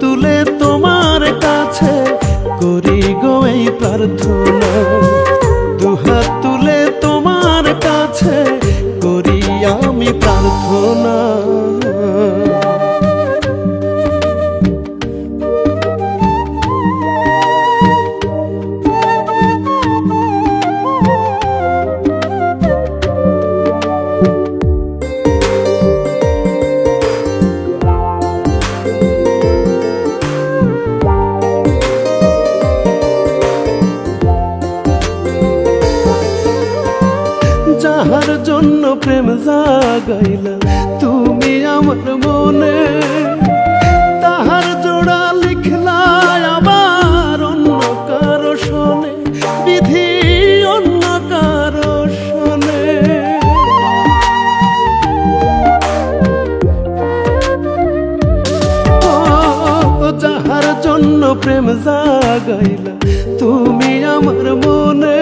তুলে তোমার কাছে করি গো এই প্রার্থনা। প্রেম জাগাইলা, তুমি আমার মনে। তাহার জোড়া লিখলা আবার অন্য কারও শোনে, বিধি অন্য কারও শোনে। যাহার জন্য প্রেম জাগাইলা, তুমি আমার মনে।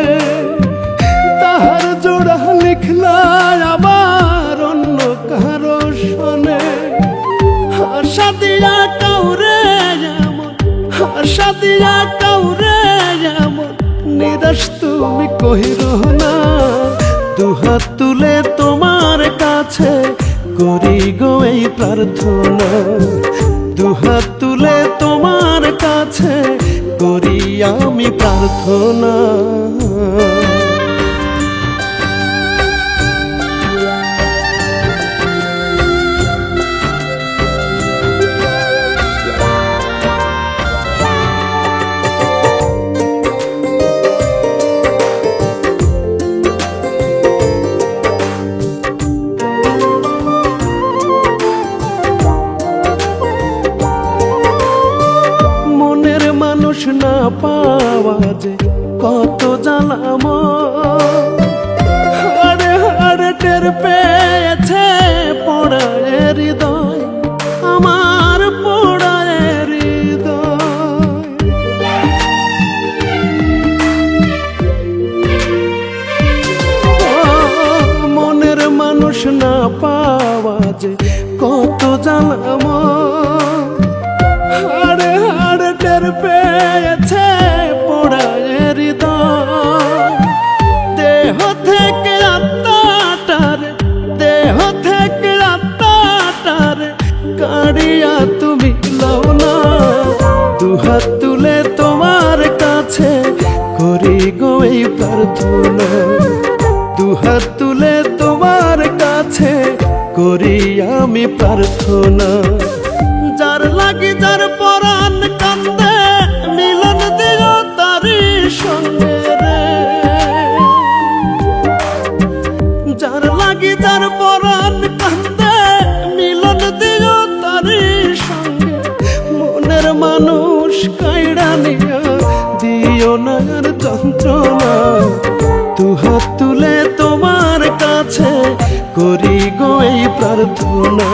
দিয়া কাউরে যেমন নিরাশ তুমি কহির না, দুহাত তুলে তোমার কাছে করি গো এই প্রার্থনা। দুহাত তুলে তোমার কাছে করি আমি প্রার্থনা। না পাওয়া যে কত জ্বালাম আরে হারে টের পেয়েছে থেকে আত্মাটার, দেহ থেকে আত্মাটার, কাড়িয়া তুমি লও না। দুহাত তুলে তোমার কাছে করি গো এই প্রার্থনা। দুহাত তুলে তোমার কাছে করি আমি প্রার্থনা। তুলে তোমার কাছে করি গো এই প্রার্থনা।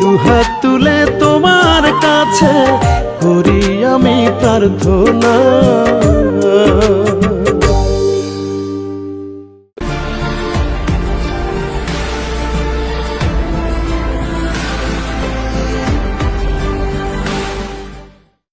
দুহাত তুলে তোমার কাছে করি আমি প্রার্থনা।